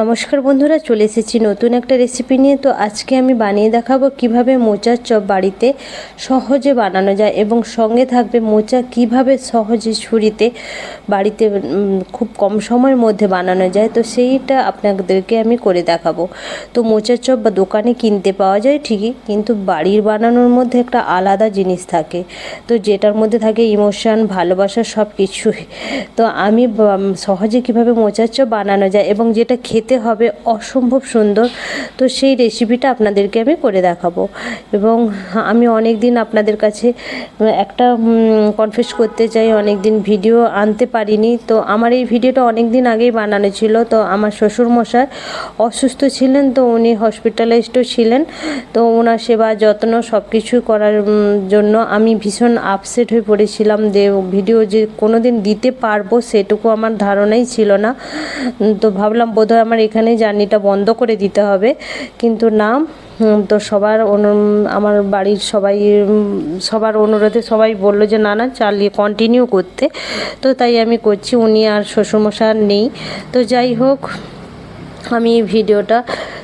নমস্কার বন্ধুরা, চলে এসেছি নতুন একটা রেসিপি নিয়ে। তো আজকে আমি বানিয়ে দেখাবো কীভাবে মোচার চপ বাড়িতে সহজে বানানো যায় এবং সঙ্গে থাকবে মোচা কীভাবে সহজে ছুরিতে বাড়িতে খুব কম সময়ের মধ্যে বানানো যায়। তো সেইটা আপনাদেরকে আমি করে দেখাবো। তো মোচার চপ বা দোকানে কিনতে পাওয়া যায় ঠিকই, কিন্তু বাড়ির বানানোর মধ্যে একটা আলাদা জিনিস থাকে। তো যেটার মধ্যে থাকে ইমোশন ভালোবাসা সব কিছুই তো আমি সহজে কীভাবে মোচার চপ বানানো যায় এবং যেটা খেতে হবে অসম্ভব সুন্দর। তো সেই রেসিপিটা আপনাদেরকে আমি করে দেখাবো। এবং আমি অনেক দিন আপনাদের কাছে একটা কনফেস করতে চাই অনেক দিন ভিডিও আনতে পারিনি। তো আমার এই ভিডিওটা অনেক দিন আগেই বানানো ছিল। তো আমার শ্বশুরমশাই অসুস্থ ছিলেন, তো উনি হসপিটালাইজডও ছিলেন। তো ওনার সেবা যত্ন সব কিছু করার জন্য আমি ভীষণ আপসেট হয়ে পড়েছিলাম। যে ভিডিও যে কোনো দিন দিতে পারব সেটুকু আমার ধারণাই ছিল না। তো ভাবলাম বোধহয় আমার এখানে জার্নিটা বন্ধ করে দিতে হবে। কিন্তু না তো সবার অনু, আমার বাড়ির সবাই সবার অনুরোধে সবাই বলল যে, না না, চালিয়ে কন্টিনিউ করতে। তো তাই আমি করছি, উনি আর শ্বশুরমশার নেই। তো যাই হোক, আমি ভিডিওটা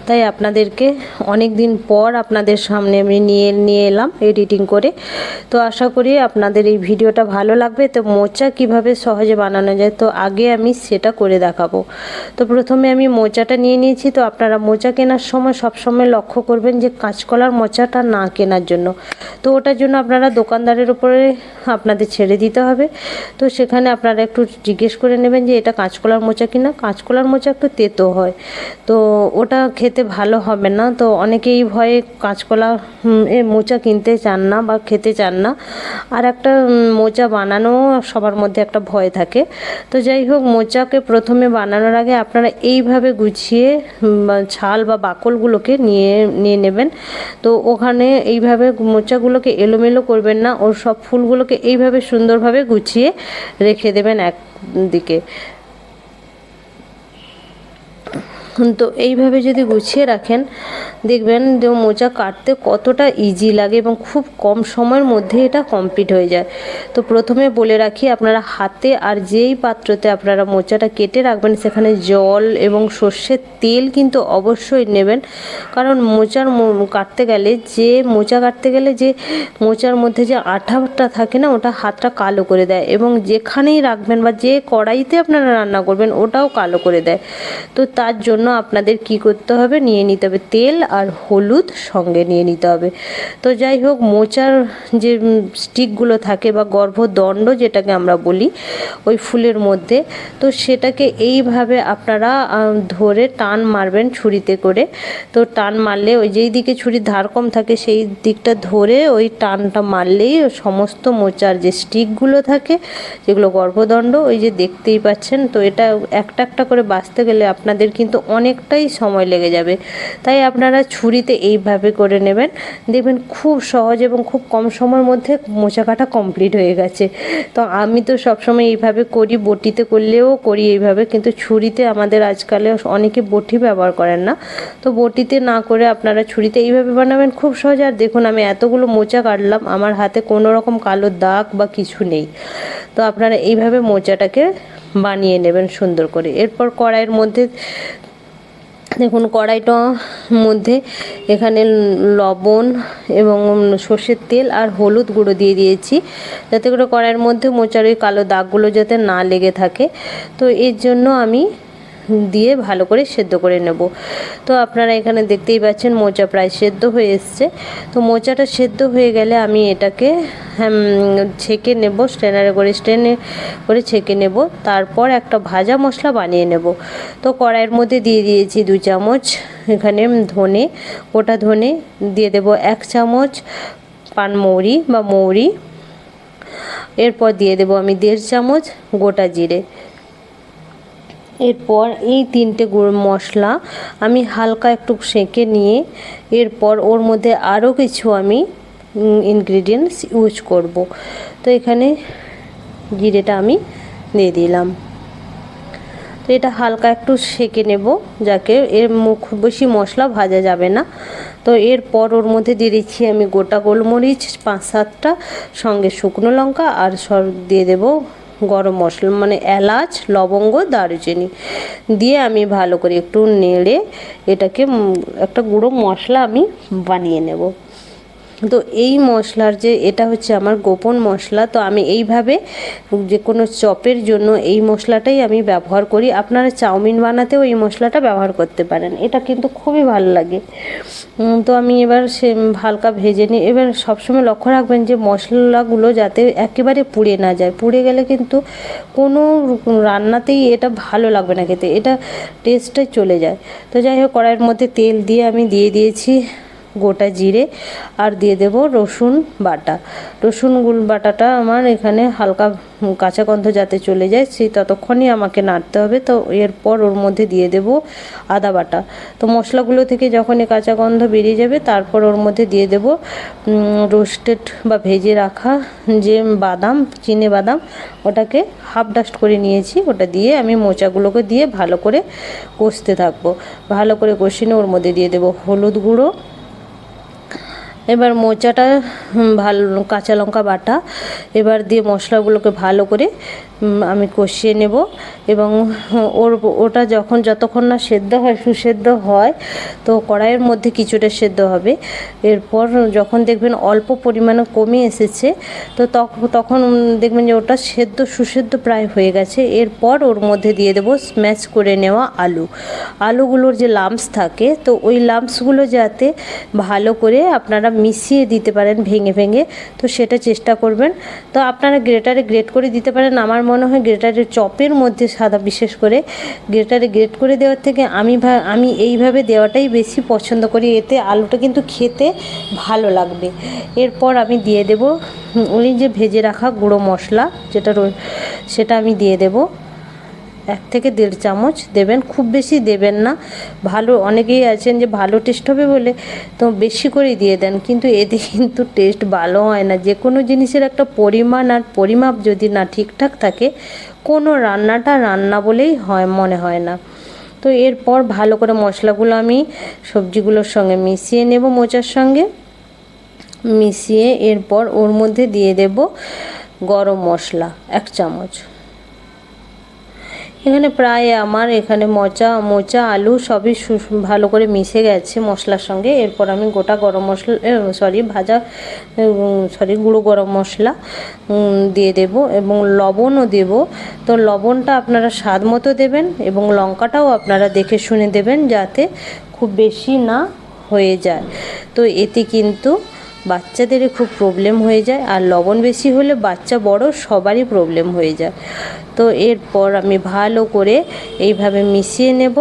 তাই আপনাদেরকে অনেক দিন পর আপনাদের সামনে আমি নিয়ে নিয়ে এলাম এডিটিং করে। তো আশা করি আপনাদের এই ভিডিওটা ভালো লাগবে। তো মোচা কীভাবে সহজে বানানো যায়, তো আগে আমি সেটা করে দেখাবো। তো প্রথমে আমি মোচাটা নিয়ে নিয়েছি। তো আপনারা মোচা কেনার সময় সবসময় লক্ষ্য করবেন যে কাঁচকলার মোচাটা না কেনার জন্য। তো ওটার জন্য আপনারা দোকানদারের উপরে আপনাদের ছেড়ে দিতে হবে। তো সেখানে আপনারা একটু জিজ্ঞেস করে নেবেন যে এটা কাঁচকলার মোচা কিনা। কাঁচকলার মোচা একটু তেতো হয়। তো ওটা খেতে ভালো হবে না। তো অনেকেই ভয়ে কাঁচকলা এ মোচা কিনতে চান না বা খেতে চান না। আর একটা মোচা বানানো সবার মধ্যে একটা ভয় থাকে। তো যাই হোক, মোচাকে প্রথমে বানানোর আগে আপনারা এইভাবে গুছিয়ে ছাল বা বাকলগুলোকে নিয়ে নিয়ে নেবেন। তো ওখানে এইভাবে মোচাগুলোকে এলোমেলো করবেন না। ওর সব ফুলগুলোকে এইভাবে সুন্দরভাবে গুছিয়ে রেখে দেবেন একদিকে। তো এইভাবে যদি গুছিয়ে রাখেন, দেখবেন যে মোচা কাটতে কতটা ইজি লাগে এবং খুব কম সময়ের মধ্যে এটা কমপ্লিট হয়ে যায়। তো প্রথমে বলে রাখি, আপনারা হাতে আর যেই পাত্রতে আপনারা মোচাটা কেটে রাখবেন, সেখানে জল এবং সর্ষের তেল কিন্তু অবশ্যই নেবেন। কারণ মোচার কাটতে গেলে যে মোচা কাটতে গেলে যে মোচার মধ্যে যে আঠাটা থাকে না, ওটা হাতটা কালো করে দেয় এবং যেখানেই রাখবেন বা যে কড়াইতে আপনারা রান্না করবেন, ওটাও কালো করে দেয়। তো তার জন্য আপনাদের কি করতে হবে? নিয়ে নিতে হবে তেল আর হলুদ সঙ্গে নিয়ে নিতে হবে। তো যাই হোক, মোচার যে স্টিকগুলো থাকে বা গর্ভদণ্ড যেটাকে আমরা বলি, ওই ফুলের মধ্যে, তো সেটাকে এইভাবে আপনারা ধরে টান মারবেন ছুরিতে করে। তো টান মারলে ওই যেই দিকে ছুরির ধার কম থাকে, সেই দিকটা ধরে ওই টানটা মারলেই সমস্ত মোচার যে স্টিকগুলো থাকে, যেগুলো গর্ভদণ্ড, ওই যে দেখতেই পাচ্ছেন, তো এটা একটা একটা করে বাঁচতে গেলে আপনাদের কিন্তু অনেকটাই সময় লেগে যাবে। তাই আপনারা ছুরিতে এইভাবে করে নেবেন। দেখবেন খুব সহজ এবং খুব কম সময়ের মধ্যে মোচা কাটা কমপ্লিট হয়ে গেছে। তো আমি তো সবসময় এইভাবে করি, বটিতে করলেও করি এইভাবে, কিন্তু ছুরিতে আমাদের আজকালে অনেকে বটি ব্যবহার করেন না। তো বটিতে না করে আপনারা ছুরিতে এইভাবে বানাবেন খুব সহজ। আর দেখুন, আমি এতগুলো মোচা কাটলাম, আমার হাতে কোনো রকম কালো দাগ বা কিছু নেই। তো আপনারা এইভাবে মোচাটাকে বানিয়ে নেবেন সুন্দর করে। এরপর কড়াইয়ের মধ্যে দেখুন কড়াইটা মধ্যে এখানে লবণ এবং সর্ষের তেল আর হলুদ গুঁড়ো দিয়ে দিয়েছি। যাতে করে কড়াইয়ের মধ্যে মোচার ওই কালো দাগগুলো যাতে না লেগে থাকে। তো এর জন্য আমি দিয়ে ভালো করে সেদ্ধ করে নেব। তো আপনারা এখানে দেখতেই পাচ্ছেন মোচা প্রায় সেদ্ধ হয়ে এসছে। তো মোচাটা সেদ্ধ হয়ে গেলে আমি এটাকে ছেঁকে নেব স্ট্রেনারে করে স্ট্রেনে করে ছেঁকে নেব। তারপর একটা ভাজা মশলা বানিয়ে নেব। তো কড়াইয়ের মধ্যে দিয়ে দিয়েছি দু চামচ এখানে ধনে, গোটা ধনে। দিয়ে দেব এক চামচ পানমৌরি বা মৌরি। এরপর দিয়ে দেব আমি দেড় চামচ গোটা জিরে। এরপর এই তিনটে গুঁড়ো মশলা আমি হালকা একটু সেঁকে নিয়ে এরপর ওর মধ্যে আরও কিছু আমি ইনগ্রিডিয়েন্টস ইউজ করব। তো এখানে জিরেটা আমি দিয়ে দিলাম। তো এটা হালকা একটু সেঁকে নেব যাকে এর মুখ বেশি মশলা ভাজা যাবে না। তো এরপর ওর মধ্যে দিয়ে দিচ্ছি আমি গোটা গোলমরিচ, পাঁচ সাতটা, সঙ্গে শুকনো লঙ্কা আর সর, দিয়ে দেব গরম মশলা মানে এলাচ, লবঙ্গ, দারুচিনি। দিয়ে আমি ভালো করে একটু নেড়ে এটাকে একটা গুঁড়ো মশলা আমি বানিয়ে নেব। তো এই মশলার যে, এটা হচ্ছে আমার গোপন মশলা, তো আমি এইভাবে যে কোনো চপের জন্য এই মশলাটাই আমি ব্যবহার করি। আপনারা চাউমিন বানাতেও এই মশলাটা ব্যবহার করতে পারেন, এটা কিন্তু খুবই ভালো লাগে। তো আমি এবার সে হালকা ভেজে নিই এবার সবসময় লক্ষ্য রাখবেন যে মশলাগুলো যাতে একেবারে পুড়ে না যায়। পুড়ে গেলে কিন্তু কোনো রান্নাতেই এটা ভালো লাগবে না খেতে, এটা টেস্টটাই চলে যায়। তো যাই হোক, কড়াইয়ের মধ্যে তেল দিয়ে আমি দিয়ে দিয়েছি। গোটা জিরে আর দিয়ে দেব রসুন বাটা। রসুন গুল বাটাটা আমার এখানে হালকা কাঁচা গন্ধ যাতে চলে যায়, সেই ততক্ষণই আমাকে নাড়তে হবে। তো এরপর ওর মধ্যে দিয়ে দেব আদা বাটা। তো মশলাগুলো থেকে যখনই কাঁচা গন্ধ বেরিয়ে যাবে, তারপর ওর মধ্যে দিয়ে দেব রোস্টেড বা ভেজে রাখা যে বাদাম, চিনে বাদাম, ওটাকে হাফ ডাস্ট করে নিয়েছি। ওটা দিয়ে আমি মোচাগুলোকে দিয়ে ভালো করে কষতে থাকব। ভালো করে কষিয়ে ওর মধ্যে দিয়ে দেবো হলুদ গুঁড়ো এবার মোচাটা ভালো, কাঁচা লঙ্কা বাটা, এবার দিয়ে মশলাগুলোকে ভালো করে আমি কষিয়ে নেব এবং ওর, ওটা যখন যতক্ষণ না সেদ্ধ হয়, সুসেদ্ধ হয়, তো কড়াইয়ের মধ্যে কিছুটা সেদ্ধ হবে। এরপর যখন দেখবেন অল্প পরিমাণে কমে এসেছে, তো তখ- তখন দেখবেন যে ওটা সেদ্ধ, সুসেদ্ধ প্রায় হয়ে গেছে। এরপর ওর মধ্যে দিয়ে দেবো স্ম্যাশ করে নেওয়া আলু। আলুগুলোর যে লাম্পস থাকে, তো ওই লাম্পসগুলো যাতে ভালো করে আপনারা মিশিয়ে দিতে পারেন ভেঙে ভেঙে, তো সেটা চেষ্টা করবেন। তো আপনারা গ্রেটারে গ্রেট করে দিতে পারেন। আমার মনে হয় গ্রেটারের চপের মধ্যে সাদা, বিশেষ করে গ্রেটারে গ্রেট করে দেওয়ার থেকে আমি আমি এইভাবে দেওয়াটাই বেশি পছন্দ করি। এতে আলুটা কিন্তু খেতে ভালো লাগবে। এরপর আমি দিয়ে দেব ওই যে ভেজে রাখা গুঁড়ো মশলা, যেটা সেটা আমি দিয়ে দেবো। এক থেকে দেড় চামচ দেবেন, খুব বেশি দেবেন না। ভালো, অনেকেই আছেন যে ভালো টেস্ট হবে বলে তো বেশি করেই দিয়ে দেন, কিন্তু এতে কিন্তু টেস্ট ভালো হয় না। যে কোনো জিনিসের একটা পরিমাণ আর পরিমাপ যদি না ঠিকঠাক থাকে, কোনো রান্নাটা রান্না বলেই হয়, মনে হয় না। তো এরপর ভালো করে মশলাগুলো আমি সবজিগুলোর সঙ্গে মিশিয়ে নেব মোচার সঙ্গে। মিশিয়ে এরপর ওর মধ্যে দিয়ে দেব গরম মশলা, এক চামচ। এখানে প্রায় আমার, এখানে মোচা মোচা, আলু সবই ভালো করে মিশে গেছে মশলার সঙ্গে। এরপর আমি গোটা গরম মশলা সরি ভাজা সরি গুঁড়ো গরম মশলা দিয়ে দেব এবং লবণও দেব। তো লবণটা আপনারা স্বাদ মতো দেবেন এবং লঙ্কাটাও আপনারা দেখে শুনে দেবেন যাতে খুব বেশি না হয়ে যায়। তো এতে কিন্তু বাচ্চাদেরই খুব প্রবলেম হয়ে যায় আর লবণ বেশি হলে বাচ্চা বড় সবারই প্রবলেম হয়ে যায়। তো এরপর আমি ভালো করে এইভাবে মিশিয়ে নেব।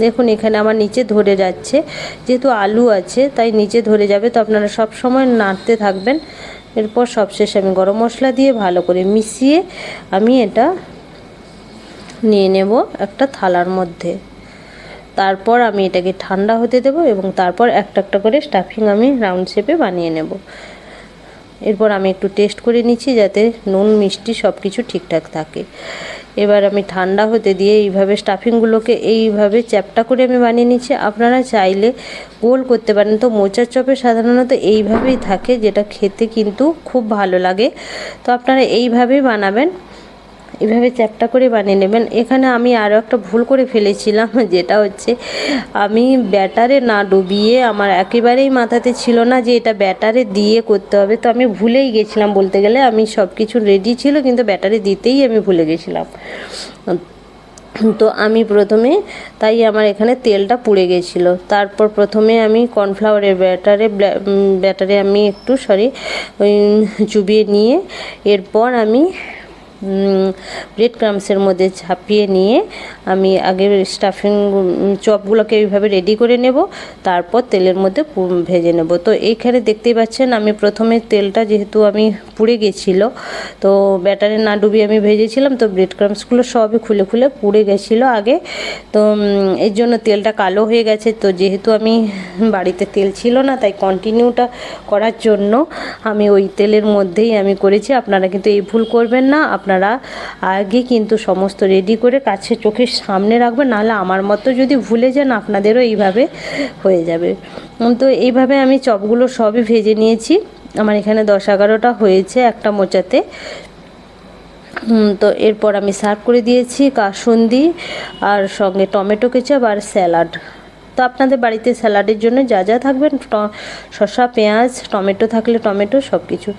দেখুন এখানে আমার নিচে ধরে যাচ্ছে। যেহেতু আলু আছে, তাই নিচে ধরে যাবে। তো আপনারা সব সময় নাড়তে থাকবেন। এরপর সবশেষে আমি গরম মশলা দিয়ে ভালো করে মিশিয়ে আমি এটা নিয়ে নেব একটা থালার মধ্যে। তারপর আমি এটাকে ঠান্ডা হতে দেব এবং তারপর একটা একটা করে স্টাফিং আমি রাউন্ড শেপে বানিয়ে নেব। এরপর আমি একটু টেস্ট করে নিচ্ছি যাতে নুন, মিষ্টি সব কিছু ঠিকঠাক থাকে। এবার আমি ঠান্ডা হতে দিয়ে এইভাবে স্টাফিংগুলোকে এইভাবে চ্যাপটা করে আমি বানিয়ে নিচ্ছি। আপনারা চাইলে গোল করতে পারেন। তো মোচার চপে সাধারণত এইভাবেই থাকে, যেটা খেতে কিন্তু খুব ভালো লাগে। তো আপনারা এইভাবেই বানাবেন। এভাবে চ্যাপটা করে বানিয়ে নেবেন। এখানে আমি আরও একটা ভুল করে ফেলেছিলাম, যেটা হচ্ছে আমি ব্যাটারে না ডুবিয়ে আমার একেবারেই মাথাতে ছিল না যে এটা ব্যাটারে দিয়ে করতে হবে। তো আমি ভুলেই গেছিলাম বলতে গেলে, আমি সব কিছু রেডি ছিল, কিন্তু ব্যাটারে দিতেই আমি ভুলে গেছিলাম। তো আমি প্রথমে, তাই আমার এখানে তেলটা পুড়ে গেছিল। তারপর প্রথমে আমি কর্নফ্লাওয়ারের ব্যাটারে ব্যাটারে আমি একটু, সরি, ওই, চুবিয়ে নিয়ে, এরপর আমি ব্রেড ক্রামসের মধ্যে ছাপিয়ে নিয়ে আমি আগে স্টাফিং চপগুলোকে এইভাবে রেডি করে নেব, তারপর তেলের মধ্যে ভেজে নেব। তো এইখানে দেখতেই পাচ্ছেন আমি প্রথমে তেলটা যেহেতু আমি পুড়ে গেছিল, তো ব্যাটারে না ডুবিয়ে আমি ভেজেছিলাম, তো ব্রেড ক্রামসগুলো সবই খুলে খুলে পুড়ে গেছিল আগে। তো এর জন্য তেলটা কালো হয়ে গেছে, তো যেহেতু আমি বাড়িতে তেল ছিল না, তাই কন্টিনিউটা করার জন্য আমি ওই তেলের মধ্যেই আমি করেছি। আপনারা কিন্তু এই ভুল করবেন না, আপনারা আগে কিন্তু সমস্ত রেডি করে কাছে চোখের সামনে রাখবেন, নাহলে আমার মতো যদি ভুলে যান আপনাদেরও এইভাবে হয়ে যাবে। তো এইভাবে আমি চপগুলো সবই ভেজে নিয়েছি। আমার এখানে দশ এগারোটা হয়েছে একটা মোচাতে। তো এরপর আমি সার্ভ করে দিয়েছি কাসুন্দি আর সঙ্গে টমেটো কেচাপ আর স্যালাড। তো আপনাদের বাড়িতে স্যালাডের জন্য যা যা থাকবেন ট- শসা, পেঁয়াজ, টমেটো থাকলে টমেটো সব কিছু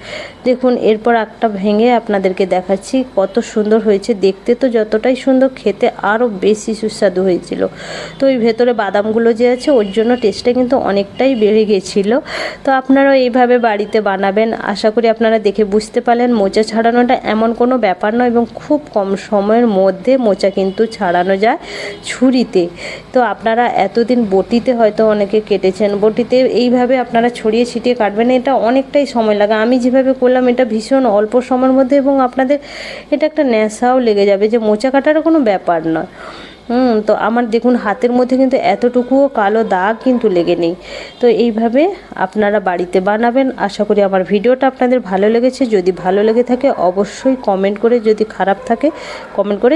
দেখুন, এরপর একটা ভেঙে আপনাদেরকে দেখাচ্ছি কত সুন্দর হয়েছে। দেখতে তো যতটাই সুন্দর, খেতে আরও বেশি সুস্বাদু হয়েছিল। তো ওই ভেতরে বাদামগুলো যে আছে, ওর জন্য টেস্টটা কিন্তু অনেকটাই বেড়ে গেছিল। তো আপনারাও এইভাবে বাড়িতে বানাবেন। আশা করি আপনারা দেখে বুঝতে পারলেন, মোচা ছাড়ানোটা এমন কোনো ব্যাপার নয় এবং খুব কম সময়ের মধ্যে মোচা কিন্তু ছাড়ানো যায় ছুরিতে। তো আপনারা এতদিন বটিতে হয়তো অনেকে কেটেছেন। বটিতে এইভাবে আপনারা ছড়িয়ে ছিটিয়ে কাটবেন, এটা অনেকটাই সময় লাগে। আমি যেভাবে করলাম, এটা ভীষণ অল্প সময়ের মধ্যে এবং আপনাদের এটা একটা নেশাও লেগে যাবে যে মোচা কাটারও কোনো ব্যাপার নয়। হুম, তো আমার দেখুন, হাতের মধ্যে কিন্তু এতটুকুও কালো দাগ কিন্তু লেগে নেই। তো এইভাবে আপনারা বাড়িতে বানাবেন। আশা করি আমার ভিডিওটা আপনাদের ভালো লেগেছে। যদি ভালো লেগে থাকে, অবশ্যই কমেন্ট করে যদি খারাপ থাকে, কমেন্ট করে।